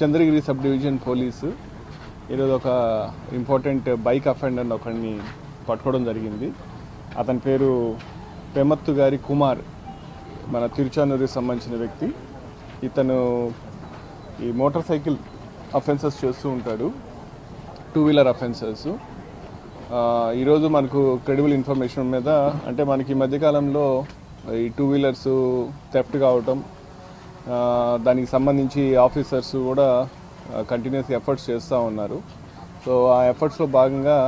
Chandragiri sub division police ఈరోజు ఒక important bike offender ఒకరిని పట్టుకోవడం జరిగింది. అతని పేరు పెమత్తు గారి కుమార్ మన తిరుచానూరుకి సంబంధించిన వ్యక్తి. ఇతను ఈ మోటార్ సైకిల్ అఫెన్సెస్ చేస్తూ ఉంటాడు టూ వీలర్ అఫెన్సెస్. ఈరోజు మనకు క్రెడిబుల్ ఇన్ఫర్మేషన్ మీద అంటే మనకి ఈ మధ్యకాలంలో ఈ టూ వీలర్స్ థెఫ్ట్ కావటం దానికి సంబంధించి ఆఫీసర్స్ కూడా కంటిన్యూస్ ఎఫర్ట్స్ చేస్తూ ఉన్నారు. సో ఆ ఎఫర్ట్స్లో భాగంగా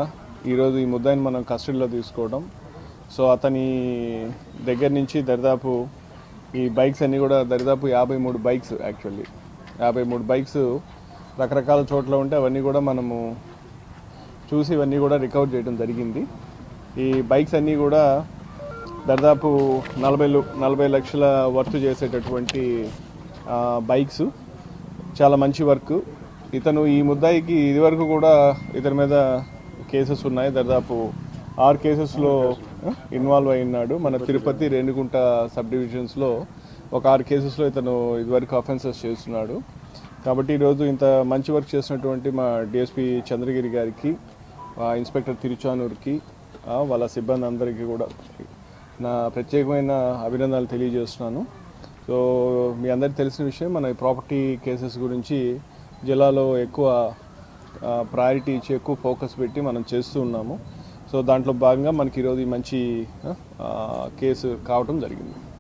ఈరోజు ఈ ముద్దాయిని మనం కస్టడీలో తీసుకోవడం. సో అతని దగ్గర నుంచి దరిదాపు ఈ బైక్స్ అన్నీ కూడా దరిదాపు యాభై మూడు బైక్స్ యాక్చువల్లీ యాభై మూడు బైక్స్ రకరకాల చోట్ల ఉంటే అవన్నీ కూడా మనము చూసి ఇవన్నీ కూడా రికవర్ చేయడం జరిగింది. ఈ బైక్స్ అన్నీ కూడా దాదాపు నలభై నలభై లక్షల వర్త్ చేసేటటువంటి బైక్స్. చాలా మంచి వర్క్. ఇతను ఈ ముద్దాయికి ఇదివరకు కూడా ఇతని మీద కేసెస్ ఉన్నాయి. దాదాపు ఆరు కేసెస్లో ఇన్వాల్వ్ అయినాడు ఉన్నాడు. మన తిరుపతి రేణుగుంట సబ్ డివిజన్స్లో ఒక ఆరు కేసెస్లో ఇతను ఇదివరకు అఫెన్సెస్ చేస్తున్నాడు. కాబట్టి ఈరోజు ఇంత మంచి వర్క్ చేసినటువంటి మా డిఎస్పి చంద్రగిరి గారికి ఇన్స్పెక్టర్ తిరుచానూర్కి వాళ్ళ సిబ్బంది అందరికీ కూడా నా ప్రత్యేకమైన అభినందనలు తెలియజేస్తున్నాను. సో మీ అందరికీ తెలిసిన విషయం మన ప్రాపర్టీ కేసెస్ గురించి జిల్లాలో ఎక్కువ ప్రయారిటీ ఇచ్చి ఎక్కువ ఫోకస్ పెట్టి మనం చేస్తూ ఉన్నాము. సో దాంట్లో భాగంగా మనకి ఈరోజు మంచి కేసు కావటం జరిగింది.